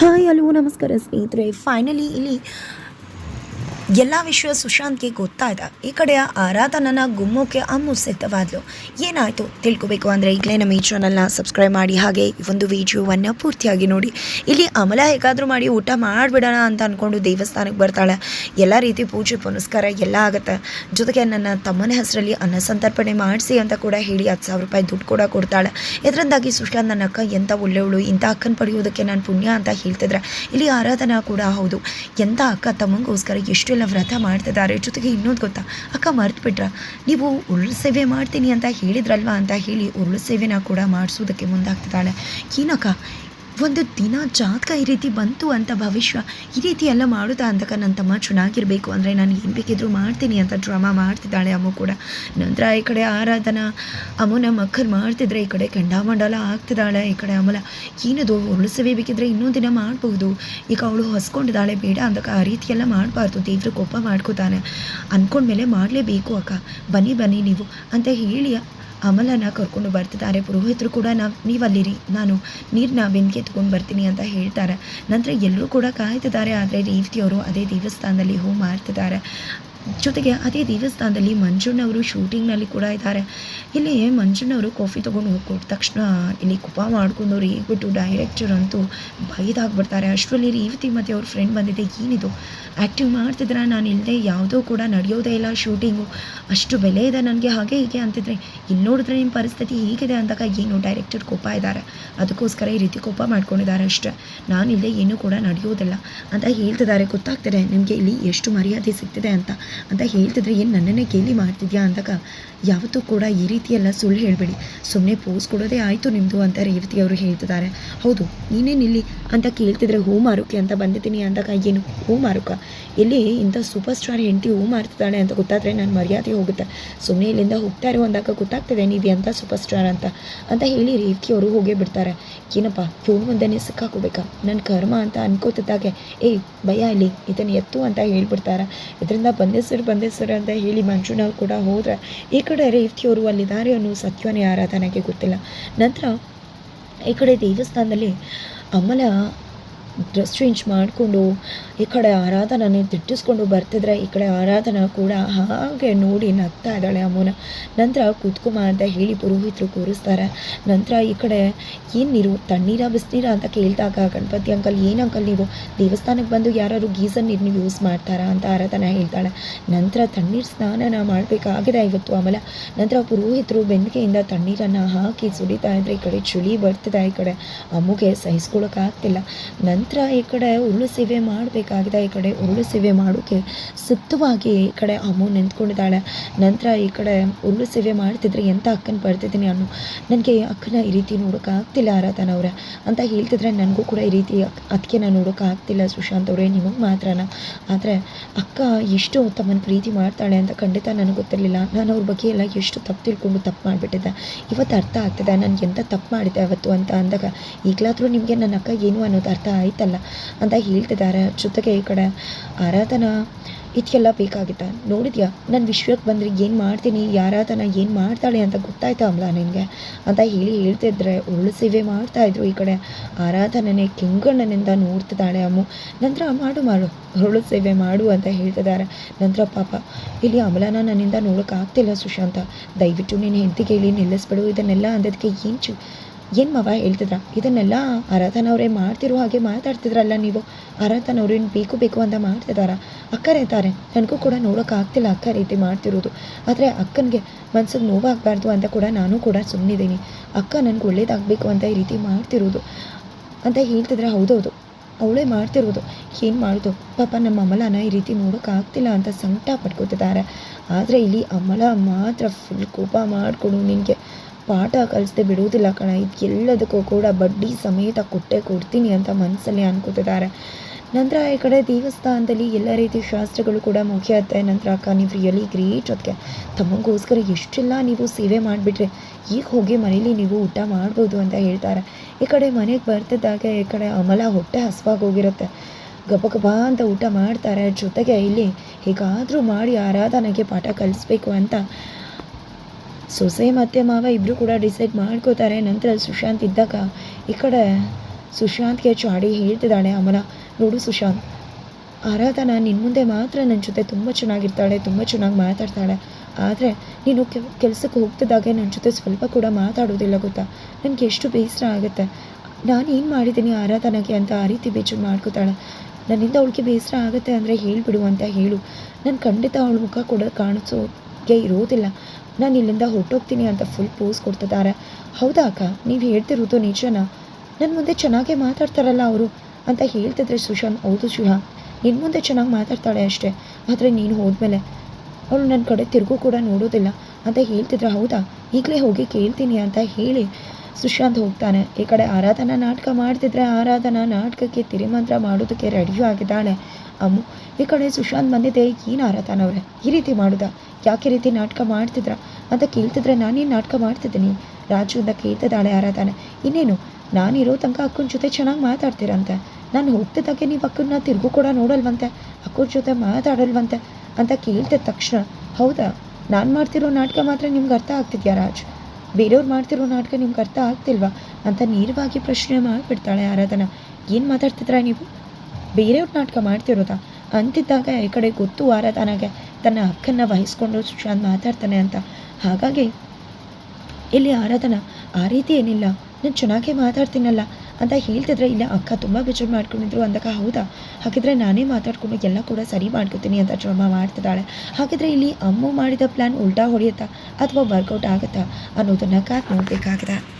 Hi hello ನಮಸ್ಕಾರ ಸ್ನೇಹಿತರೆ. Finally ಇಲ್ಲಿ ಎಲ್ಲ ವಿಷಯ ಸುಶಾಂತ್ಗೆ ಗೊತ್ತಾಯ್ತ ಈ ಕಡೆ ಆರಾಧನನ ಗುಮ್ಮಕ್ಕೆ ಅಮ್ಮು ಸಿದ್ಧವಾದ್ಲು. ಏನಾಯಿತು? ತಿಳ್ಕೊಬೇಕು ಅಂದರೆ ಈಗಲೇ ನಮ್ಮ ಈ ಚಾನಲ್ನ ಸಬ್ಸ್ಕ್ರೈಬ್ ಮಾಡಿ. ಹಾಗೆ ಈ ಒಂದು ವಿಡಿಯೋವನ್ನ ಪೂರ್ತಿಯಾಗಿ ನೋಡಿ. ಇಲ್ಲಿ ಅಮಲ ಹೇಗಾದರೂ ಮಾಡಿ ಊಟ ಮಾಡಿಬಿಡೋಣ ಅಂತ ಅನ್ಕೊಂಡು ದೇವಸ್ಥಾನಕ್ಕೆ ಬರ್ತಾಳೆ. ಎಲ್ಲ ರೀತಿ ಪೂಜೆ, ಪುನಸ್ಕಾರ ಎಲ್ಲ ಆಗುತ್ತೆ. ಜೊತೆಗೆ ನನ್ನ ತಮ್ಮನ ಹೆಸರಲ್ಲಿ ಅನ್ನ ಸಂತರ್ಪಣೆ ಮಾಡಿಸಿ ಅಂತ ಕೂಡ ಹೇಳಿ ಹತ್ತು ಸಾವಿರ ರೂಪಾಯಿ ದುಡ್ಡು ಕೂಡ ಕೊಡ್ತಾಳೆ. ಇದರಿಂದಾಗಿ ಸುಶಾಂತ್ ನನ್ನ ಅಕ್ಕ ಎಂತ ಒಳ್ಳೆಯವಳು ಇಂಥ ಅಕ್ಕನ ಪಡೆಯೋದಕ್ಕೆ ನಾನು ಪುಣ್ಯ ಅಂತ ಹೇಳ್ತಿದ್ರೆ, ಇಲ್ಲಿ ಆರಾಧನಾ ಕೂಡ ಹೌದು. ಎಂಥ ಅಕ್ಕ ತಮ್ಮಂಗೋಸ್ಕರ ಎಷ್ಟೆಲ್ಲ ವ್ರತ ಮಾಡ್ತಿದ್ದಾರೆ. ಜೊತೆಗೆ ಇನ್ನೊಂದು ಗೊತ್ತಾ? ಅಕ್ಕ ಮರ್ತು ಬಿಟ್ರ ನೀವು ಉರುಳು ಸೇವೆ ಮಾಡ್ತೀನಿ ಅಂತ ಹೇಳಿದ್ರಲ್ವಾ ಅಂತ ಹೇಳಿ ಉರುಳು ಸೇವೆನ ಕೂಡ ಮಾಡಿಸೋದಕ್ಕೆ ಮುಂದಾಗ್ತಿದ್ದಾಳೆ. ಏನಕ್ಕ? ಒಂದು ದಿನ ಜಾತಕ ಈ ರೀತಿ ಬಂತು ಅಂತ ಭವಿಷ್ಯ ಈ ರೀತಿ ಎಲ್ಲ ಮಾಡುತ್ತಾ ಅಂತಕ ನನ್ನ ತಮ್ಮ ಚೆನ್ನಾಗಿರಬೇಕು ಅಂದರೆ ನಾನು ಏನು ಬೇಕಿದ್ರೂ ಮಾಡ್ತೀನಿ ಅಂತ ಡ್ರಾಮಾ ಮಾಡ್ತಿದ್ದಾಳೆ ಅಮ್ಮ ಕೂಡ. ನಂತರ ಈ ಕಡೆ ಆರಾಧನಾ, ಅಮ್ಮನ ಮಕ್ಕಳು ಮಾಡ್ತಿದ್ರೆ ಈ ಕಡೆ ಕೆಂಡಾಮಂಡಲ ಆಗ್ತಿದ್ದಾಳೆ ಈ ಕಡೆ ಅಮಲ ಏನದು ಉರುಳಿಸವೇ ಬೇಕಿದ್ರೆ ಇನ್ನೊಂದು ದಿನ ಮಾಡ್ಬೋದು ಈಗ ಅವಳು ಹೊಸ್ಕೊಂಡಿದ್ದಾಳೆ, ಬೇಡ ಅಂತಕ ಆ ರೀತಿ ಎಲ್ಲ ಮಾಡಬಾರ್ದು, ದೇವರು ಕೋಪ ಮಾಡ್ಕೋತಾನೆ. ಅಂದ್ಕೊಂಡ್ಮೇಲೆ ಮಾಡಲೇಬೇಕು ಅಕ್ಕ. ಬನ್ನಿ ಬನ್ನಿ ನೀವು ಅಂತ ಹೇಳಿ ಅಮಲನ ಕರ್ಕೊಂಡು ಬರ್ತಿದ್ದಾರೆ. ಪುರೋಹಿತರು ಕೂಡ ನಾವು ನೀವಲ್ಲಿರಿ. ನಾನು ನೀರನ್ನ ಬೆಂಕಿ ಎತ್ಕೊಂಡು ಬರ್ತೀನಿ ಅಂತ ಹೇಳ್ತಾರೆ. ನಂತರ ಎಲ್ಲರೂ ಕೂಡ ಕಾಯ್ತಿದ್ದಾರೆ. ಆದರೆ ರೇವತಿಯವರು ಅದೇ ದೇವಸ್ಥಾನದಲ್ಲಿ ಹೂ ಮಾಡ್ತಿದ್ದಾರೆ. ಜೊತೆಗೆ ಅದೇ ದೇವಸ್ಥಾನದಲ್ಲಿ ಮಂಜುಣ್ಣವರು ಶೂಟಿಂಗ್ನಲ್ಲಿ ಕೂಡ ಇದ್ದಾರೆ. ಇಲ್ಲಿ ಮಂಜುಣ್ಣವರು ಕಾಫಿ ತೊಗೊಂಡು ಹೋಗಿ ಕೊಟ್ಟ ತಕ್ಷಣ ಇಲ್ಲಿ ಕುಪ ಮಾಡ್ಕೊಂಡು ಹೇಗ್ಬಿಟ್ಟು ಡೈರೆಕ್ಟರ್ ಅಂತೂ ಬೈದಾಗ್ಬಿಡ್ತಾರೆ. ಅಷ್ಟರಲ್ಲಿ ರೇವತಿ ಮತ್ತು ಅವ್ರ ಫ್ರೆಂಡ್ ಬಂದಿದೆ. ಏನಿದು? ಆ್ಯಕ್ಟಿವ್ ಮಾಡ್ತಿದ್ರೆ ನಾನು ಇಲ್ಲದೆ ಯಾವುದೂ ಕೂಡ ನಡೆಯೋದೇ ಇಲ್ಲ ಶೂಟಿಂಗು ಅಷ್ಟು ಬೆಲೆ ಇದೆ ನನಗೆ, ಹಾಗೆ ಹೀಗೆ ಅಂತಿದ್ರೆ. ಇಲ್ಲಿ ನೋಡಿದ್ರೆ ನಿಮ್ಮ ಪರಿಸ್ಥಿತಿ ಹೀಗಿದೆ ಅಂದಾಗ ಏನು ಡೈರೆಕ್ಟರ್ ಕೋಪ ಇದ್ದಾರೆ? ಅದಕ್ಕೋಸ್ಕರ ಈ ರೀತಿ ಕೋಪ ಮಾಡ್ಕೊಂಡಿದ್ದಾರೆ ಅಷ್ಟೇ. ನಾನು ಇಲ್ಲದೆ ಏನೂ ಕೂಡ ನಡೆಯೋದಿಲ್ಲ ಅಂತ ಹೇಳ್ತಿದ್ದಾರೆ. ಗೊತ್ತಾಗ್ತಿದೆ ನಿಮಗೆ ಇಲ್ಲಿ ಎಷ್ಟು ಮರ್ಯಾದೆ ಸಿಗ್ತಿದೆ ಅಂತ. ಅಂತ ಹೇಳ್ತಿದ್ರೆ, ಏನು ನನ್ನನ್ನೇ ಕೇಳಿ ಮಾಡ್ತಿದ್ಯಾ ಅಂದಾಗ, ಯಾವತ್ತೂ ಕೂಡ ಈ ರೀತಿಯೆಲ್ಲ ಸುಳ್ಳು ಹೇಳಬೇಡಿ. ಸುಮ್ಮನೆ ಪೋಸ್ ಕೊಡೋದೇ ಆಯಿತು ನಿಮ್ಮದು ಅಂತ ರೇವತಿ ಅವರು ಹೇಳ್ತಿದ್ದಾರೆ. ಹೌದು, ನೀನೇನು ಇಲ್ಲಿ ಅಂತ ಕೇಳ್ತಿದ್ರೆ, ಹೂ ಮಾರುಕೆ ಅಂತ ಬಂದಿದ್ದೀನಿ ಅಂದಾಗ, ಏನು? ಹೂ ಮಾರುಕ? ಇಲ್ಲಿ ಇಂಥ ಸೂಪರ್ ಸ್ಟಾರ್ ಹೆಂಡತಿ ಹೂ ಮಾರ್ತಿದ್ದಾಳೆ ಅಂತ ಗೊತ್ತಾದರೆ ನಾನು ಮರ್ಯಾದೆ ಹೋಗುತ್ತೆ. ಸುಮ್ಮನೆ ಇಲ್ಲಿಂದ ಹೋಗ್ತಾ ಇರೋ ಅಂದಾಗ ಗೊತ್ತಾಗ್ತದೆ ನೀವು ಎಂಥ ಸೂಪರ್ ಸ್ಟಾರ್ ಅಂತ. ಅಂತ ಹೇಳಿ ರೇವತಿ ಅವರು ಹೋಗೇ ಬಿಡ್ತಾರೆ. ಏನಪ್ಪ ಫೋನ್ ಮುಂದೆನೇ ಸಿಕ್ಕಾಕೋಬೇಕಾ? ನನ್ನ ಕರ್ಮ ಅಂತ ಅನ್ಕೋತಿದ್ದಾಗೆ, ಏಯ್, ಭಯ ಇಲ್ಲಿ, ಇದನ್ನು ಎತ್ತು ಅಂತ ಹೇಳ್ಬಿಡ್ತಾರೆ? ಇದರಿಂದ ಬಂದೆ ಸರ್ ಬಂದೆ ಸರ್ ಅಂತ ಹೇಳಿ ಮಂಜುನಾಥ್ ಕೂಡ ಹೋದರೆ ಈ ಕಡೆ ರೇವತಿಯವರು ಅಲ್ಲಿದ್ದಾರೆ ಅನ್ನೋ ಸತ್ಯವನೇ ಆರಾಧನೆಗೆ ಗೊತ್ತಿಲ್ಲ. ನಂತರ ಈ ಕಡೆ ದೇವಸ್ಥಾನದಲ್ಲಿ ಅಮಲ ಡ್ರೆಸ್ ಚೇಂಜ್ ಮಾಡಿಕೊಂಡು ಈ ಕಡೆ ಆರಾಧನನೇ ದಿಟ್ಟಿಸ್ಕೊಂಡು ಬರ್ತಿದ್ರೆ ಈ ಕಡೆ ಆರಾಧನಾ ಕೂಡ ಹಾಗೆ ನೋಡಿ ನಗ್ತಾ ಇದ್ದಾಳೆ ಅಮ್ಮನ ನಂತರ ಕೂತ್ಕೊಮ ಅಂತ ಹೇಳಿ ಪುರೋಹಿತರು ಕೂರಿಸ್ತಾರೆ. ನಂತರ ಈ ಕಡೆ ಏನು ನೀರು ತಣ್ಣೀರ ಬಿಸಿನೀರ ಅಂತ ಕೇಳಿದಾಗ ಗಣಪತಿ ಅಂಕಲ್, ಏನು ಅಂಕಲ್ ನೀವು? ದೇವಸ್ಥಾನಕ್ಕೆ ಬಂದು ಯಾರು ಗೀಸರ್ ನೀರನ್ನ ಯೂಸ್ ಮಾಡ್ತಾರಾ? ಅಂತ ಆರಾಧನ ಹೇಳ್ತಾಳೆ. ನಂತರ ತಣ್ಣೀರು ಸ್ನಾನನ ಮಾಡಬೇಕಾಗಿದೆ ಇವತ್ತು ಆಮೇಲೆ ನಂತರ ಪುರೋಹಿತರು ಬೆನ್ನಿಗೆಯಿಂದ ತಣ್ಣೀರನ್ನು ಹಾಕಿ ಸುಡಿತಾ ಇದ್ದರೆ ಈ ಕಡೆ ಚುಳಿ ಬರ್ತಿದೆ, ಈ ಕಡೆ. ಅಮ್ಮಗೆ ಸಹಿಸ್ಕೊಳಕ್ಕಾಗ್ತಿಲ್ಲ. ನಂತರ ಈ ಕಡೆ ಉರುಳು ಸೇವೆ ಮಾಡಬೇಕಾಗಿದೆ, ಈ ಕಡೆ ಉರುಳು ಸೇವೆ ಮಾಡೋಕ್ಕೆ ಸುತ್ತವಾಗಿ ಈ ಕಡೆ ಅಮ್ಮು ನಿಂತ್ಕೊಂಡಿದ್ದಾಳೆ. ನಂತರ ಈ ಕಡೆ ಉರುಳು ಸೇವೆ ಮಾಡ್ತಿದ್ರೆ ಎಂಥ ಅಕ್ಕನ ಬರ್ತಿದ್ದೀನಿ ಅನ್ನೋ, ನನಗೆ ಅಕ್ಕನ ಈ ರೀತಿ ನೋಡೋಕ್ಕಾಗ್ತಿಲ್ಲ ಆರಾಧನವ್ರೆ ಅಂತ ಹೇಳ್ತಿದ್ರೆ ನನಗೂ ಕೂಡ ಈ ರೀತಿ ಅದಕ್ಕೆ ನೋಡೋಕ್ಕಾಗ್ತಿಲ್ಲ ಸುಶಾಂತ್ ಅವರೇ, ನಿಮಗೆ ಮಾತ್ರನ? ಆದರೆ ಅಕ್ಕ ಎಷ್ಟು ತಮ್ಮನ್ನು ಪ್ರೀತಿ ಮಾಡ್ತಾಳೆ ಅಂತ ಖಂಡಿತ ನನಗೆ ಗೊತ್ತಿರಲಿಲ್ಲ. ನಾನು ಅವ್ರ ಬಗ್ಗೆ ಎಲ್ಲ ಎಷ್ಟು ತಪ್ಪು ತಿಳ್ಕೊಂಡು ತಪ್ಪು ಮಾಡಿಬಿಟ್ಟಿದ್ದೆ. ಇವತ್ತು ಅರ್ಥ ಆಗ್ತಿದೆ. ನನಗೆ ಎಂಥ ತಪ್ಪು ಮಾಡಿದೆ ಅವತ್ತು ಅಂತ ಅಂದಾಗ, ಈಗಲಾದರೂ ನಿಮಗೆ ನನ್ನ ಅಕ್ಕ ಏನು ಅನ್ನೋದು ಅರ್ಥ ಆಯ್ತಲ್ಲ ಅಂತ ಹೇಳ್ತಿದ್ದಾರೆ. ಜೊತೆಗೆ ಈ ಕಡೆ ಆರಾಧನಾ ಇದಕ್ಕೆಲ್ಲ ಬೇಕಾಗಿತ್ತ? ನೋಡಿದ್ಯಾ? ನಾನು ವಿಶ್ವಕ್ಕೆ ಬಂದರೆ ಏನು ಮಾಡ್ತೀನಿ? ಯಾರಾತನ ಏನು ಮಾಡ್ತಾಳೆ ಅಂತ ಗೊತ್ತಾಯ್ತಾ ಅಮ್ಲ ನಿನಗೆ? ಅಂತ ಹೇಳಿ ಹೇಳ್ತಿದ್ರೆ ಉರುಳು ಸೇವೆ ಮಾಡ್ತಾಯಿದ್ರು ಈ ಕಡೆ ಆರಾಧನನೇ ಕೆಂಗಣ್ಣನಿಂದ ನೋಡ್ತಿದ್ದಾಳೆ ಅಮ್ಮು. ನಂತರ ಮಾಡು ಮಾಡು ಉರುಳು ಸೇವೆ ಮಾಡು ಅಂತ ಹೇಳ್ತಿದ್ದಾರೆ. ನಂತರ ಪಾಪ, ಇಲ್ಲಿ ಅಮಲನ ನನ್ನಿಂದ ನೋಡೋಕ್ಕಾಗ್ತಿಲ್ಲ ಸುಶಾಂತ. ದಯವಿಟ್ಟು ನೀನು ಹೆಂಡತಿಗೆ ಕೇಳಿ ನಿಲ್ಲಿಸ್ಬಿಡು, ಇದನ್ನೆಲ್ಲ ಅಂದದಕ್ಕೆ ಏನು ಚು ಏನು ಮವ ಹೇಳ್ತಿದ್ರ? ಇದನ್ನೆಲ್ಲ ಆರಾಧನವರೇ ಮಾಡ್ತಿರೋ ಹಾಗೆ ಮಾತಾಡ್ತಿದ್ರಲ್ಲ ನೀವು. ಆರಾಧನವ್ರು ಏನು ಬೇಕು ಬೇಕು ಅಂತ ಮಾಡ್ತಿದಾರ? ಅಕ್ಕರೇ ಇದ್ದಾರೆ. ನನಗೂ ಕೂಡ ನೋಡೋಕ್ಕಾಗ್ತಿಲ್ಲ ಅಕ್ಕ ರೀತಿ ಮಾಡ್ತಿರೋದು. ಆದರೆ ಅಕ್ಕನಿಗೆ ಮನ್ಸಿಗೆ ನೋವಾಗಬಾರ್ದು ಅಂತ ಕೂಡ ನಾನು ಕೂಡ ಸುಮ್ಮನಿದ್ದೀನಿ ಅಕ್ಕ ನನಗೆ ಒಳ್ಳೇದಾಗಬೇಕು ಅಂತ ಈ ರೀತಿ ಮಾಡ್ತಿರೋದು. ಅಂತ ಹೇಳ್ತಿದ್ರೆ? ಹೌದೌದು. ಅವಳೇ ಮಾಡ್ತಿರೋದು. ಏನು ಮಾಡೋದು? ಪಾಪ ನಮ್ಮ ಅಮಲನ ಈ ರೀತಿ ನೋಡೋಕ್ಕಾಗ್ತಿಲ್ಲ ಅಂತ ಸಂಕಟ ಪಡ್ಕೋತಿದ್ದಾರೆ ಆದರೆ ಇಲ್ಲಿ ಅಮಲ ಮಾತ್ರ ಫುಲ್ ಕೋಪ ಮಾಡಿಕೊಡು ನಿನಗೆ. ಪಾಠ ಕಲಿಸದೆ ಬಿಡುವುದಿಲ್ಲ ಕಣ. ಇದೆಲ್ಲದಕ್ಕೂ ಕೂಡ ಬಡ್ಡಿ ಸಮೇತ ಕೊಟ್ಟೆ ಕೊಡ್ತೀನಿ ಅಂತ ಮನಸ್ಸಲ್ಲಿ ಅನ್ಕೋತಿದ್ದಾರೆ. ನಂತರ ಈ ಕಡೆ ದೇವಸ್ಥಾನದಲ್ಲಿ ಎಲ್ಲ ರೀತಿ ಶಾಸ್ತ್ರಗಳು ಕೂಡ ಮುಖ್ಯ. ಆಗುತ್ತೆ ನಂತರ ಅಕ್ಕ, ನೀವು ರಿಯಲಿ ಗ್ರೇಟ್ ಅದಕ್ಕೆ ತಮಗೋಸ್ಕರ ಎಷ್ಟೆಲ್ಲ ನೀವು ಸೇವೆ ಮಾಡಿಬಿಟ್ರೆ, ಈಗ ಹೋಗಿ ಮನೇಲಿ ನೀವು ಊಟ ಮಾಡ್ಬೋದು ಅಂತ ಹೇಳ್ತಾರೆ. ಈ ಕಡೆ ಮನೆಗೆ ಬರ್ತಿದ್ದಾಗ ಈ ಕಡೆ ಅಮಲ ಹೊಟ್ಟೆ ಹಸ್ವಾಗೋಗಿರುತ್ತೆ ಗಬ ಗಬ ಅಂತ ಊಟ ಮಾಡ್ತಾರೆ. ಜೊತೆಗೆ ಇಲ್ಲಿ ಹೇಗಾದರೂ ಮಾಡಿ ಆರಾಧನೆಗೆ ಪಾಠ ಕಲಿಸ್ಬೇಕು ಅಂತ ಸೊಸೆ ಮತ್ತು ಮಾವ ಇಬ್ಬರು ಕೂಡ ಡಿಸೈಡ್ ಮಾಡ್ಕೋತಾರೆ. ನಂತರ ಸುಶಾಂತ್ ಇದ್ದಾಗ ಈ ಕಡೆ ಸುಶಾಂತ್ಗೆ ಚಾಡಿ ಹೇಳ್ತಿದ್ದಾಳೆ ಅಮಲ. ನೋಡು ಸುಶಾಂತ್, ಆರಾಧನಾ ನಿನ್ನ ಮುಂದೆ ಮಾತ್ರ ನನ್ನ ಜೊತೆ ತುಂಬ ಚೆನ್ನಾಗಿರ್ತಾಳೆ, ತುಂಬ ಚೆನ್ನಾಗಿ ಮಾತಾಡ್ತಾಳೆ. ಆದರೆ ನೀನು ಕೆಲಸಕ್ಕೆ ಹೋಗ್ತಿದ್ದಾಗೆ ನನ್ನ ಜೊತೆ ಸ್ವಲ್ಪ ಕೂಡ ಮಾತಾಡೋದಿಲ್ಲ ಗೊತ್ತಾ? ನನಗೆ ಎಷ್ಟು ಬೇಸರ ಆಗುತ್ತೆ. ನಾನು ಏನು ಮಾಡಿದ್ದೀನಿ ಆರಾಧನಾಗೆ ಅಂತ ಆ ರೀತಿ ಬೇಜಾರು ಮಾಡ್ಕೋತಾಳೆ. ನನ್ನಿಂದ ಅವಳಿಗೆ ಬೇಸರ ಆಗುತ್ತೆ ಅಂದರೆ ಹೇಳಿಬಿಡು ಅಂತ ಹೇಳು. ನಾನು ಖಂಡಿತ ಅವಳ ಮುಖ ಕೂಡ ಕಾಣಿಸೋಕೆ ಇರೋದಿಲ್ಲ. ನಾನು ಇಲ್ಲಿಂದ ಹೊರಟೋಗ್ತೀನಿ ಅಂತ ಫುಲ್ ಪೋಸ್ ಕೊಡ್ತಿದ್ದಾರೆ. ಹೌದಾ ಅಕ್ಕ? ನೀವು ಹೇಳ್ತಿರೋದು ನಿಜನಾ? ನನ್ನ ಮುಂದೆ ಚೆನ್ನಾಗೇ ಮಾತಾಡ್ತಾರಲ್ಲ ಅವರು. ಅಂತ ಹೇಳ್ತಿದ್ರೆ ಸುಶಾಂತ್, ಹೌದು ಶಿವ ನಿನ್ನ ಮುಂದೆ ಚೆನ್ನಾಗಿ ಮಾತಾಡ್ತಾಳೆ ಅಷ್ಟೇ. ಆದರೆ ನೀನು ಹೋದ್ಮೇಲೆ ಅವಳು ನನ್ನ ಕಡೆ ತಿರುಗು ಕೂಡ ನೋಡೋದಿಲ್ಲ. ಅಂತ ಹೇಳ್ತಿದ್ರೆ, ಹೌದಾ? ಈಗಲೇ ಹೋಗಿ ಕೇಳ್ತೀನಿ ಅಂತ ಹೇಳಿ ಸುಶಾಂತ್ ಹೋಗ್ತಾನೆ. ಈ ಕಡೆ ಆರಾಧನಾ ನಾಟಕ ಮಾಡ್ತಿದ್ರೆ ಆರಾಧನಾ ನಾಟಕಕ್ಕೆ ತಿರಿಮಂತ್ರ ಮಾಡೋದಕ್ಕೆ ರೆಡಿಯೂ ಆಗಿದ್ದಾಳೆ. ಅಮ್ಮು, ಈ ಕಡೆ ಸುಶಾಂತ್ ಬಂದಿದ್ದೆ ಏನು ಆರಾಧನ ಅವ್ರೆ ಈ ರೀತಿ ಮಾಡುದಾ? ಯಾಕೆ ರೀತಿ ನಾಟಕ ಮಾಡ್ತಿದ್ರ? ಅಂತ ಕೇಳ್ತಿದ್ರೆ ನಾನೇನು ನಾಟಕ ಮಾಡ್ತಿದ್ದೀನಿ? ರಾಜು ಅಂತ ಕೇಳ್ತಿದ್ದಾಳೆ ಆರಾಧನೆ, ಇನ್ನೇನು? ನಾನಿರೋ ತನಕ ಅಕ್ಕನ ಜೊತೆ ಚೆನ್ನಾಗಿ ಮಾತಾಡ್ತೀರಂತೆ. ನಾನು ಹೋಗ್ತಿದ್ದಾಗೆ ನೀವು ಅಕ್ಕನ ತಿರುಗು ಕೂಡ ನೋಡಲ್ವಂತೆ. ಅಕ್ಕನ ಜೊತೆ ಮಾತಾಡಲ್ವಂತೆ ಅಂತ ಕೇಳ್ತಿದ್ದ ತಕ್ಷಣ. ಹೌದಾ? ನಾನು ಮಾಡ್ತಿರೋ ನಾಟಕ ಮಾತ್ರ ನಿಮ್ಗೆ ಅರ್ಥ ಆಗ್ತಿದ್ಯಾ ರಾಜ್? ಬೇರೆಯವ್ರು ಮಾಡ್ತಿರೋ ನಾಟಕ ನಿಮ್ಗೆ ಅರ್ಥ ಆಗ್ತಿಲ್ವಾ? ಅಂತ ನೇರವಾಗಿ ಪ್ರಶ್ನೆ ಮಾಡಿಬಿಡ್ತಾಳೆ ಆರಾಧನಾ. ಏನು ಮಾತಾಡ್ತಿದ್ರ ನೀವು? ಬೇರೆಯವ್ರ ನಾಟಕ ಮಾಡ್ತಿರೋದಾ? ಅಂತಿದ್ದಾಗ ಈ ಕಡೆ ಗೊತ್ತು ಆರಾಧನಾಗೆ ತನ್ನ ಅಕ್ಕನ್ನ ವಹಿಸ್ಕೊಂಡು ಸುಶಾಂತ್ ಮಾತಾಡ್ತಾನೆ ಅಂತ. ಹಾಗಾಗಿ, ಇಲ್ಲಿ ಆರಾಧನಾ, ಆ ರೀತಿ ಏನಿಲ್ಲ. ನಾನು ಚೆನ್ನಾಗೇ ಮಾತಾಡ್ತೀನಲ್ಲ ಅಂತ ಹೇಳ್ತಿದ್ರೆ ಇಲ್ಲ, ಅಕ್ಕ ತುಂಬ ಬೇಜಾರು ಮಾಡ್ಕೊಂಡಿದ್ರು ಅಂದಾಗ, ಹೌದಾ? ಹಾಗಿದ್ರೆ ನಾನೇ ಮಾತಾಡ್ಕೊಂಡು ಎಲ್ಲ ಕೂಡ ಸರಿ ಮಾಡ್ಕೊತೀನಿ ಅಂತ ಡ್ರಾಮಾ ಮಾಡ್ತಿದ್ದಾಳೆ. ಹಾಗಿದ್ರೆ ಇಲ್ಲಿ ಅಮ್ಮ ಮಾಡಿದ ಪ್ಲ್ಯಾನ್ ಉಲ್ಟಾ ಹೊಡೆಯುತ್ತಾ ಅಥವಾ ವರ್ಕೌಟ್ ಆಗುತ್ತಾ ಅನ್ನೋದನ್ನು ಕಾದು ನೋಡಬೇಕಾಗಿದೆ.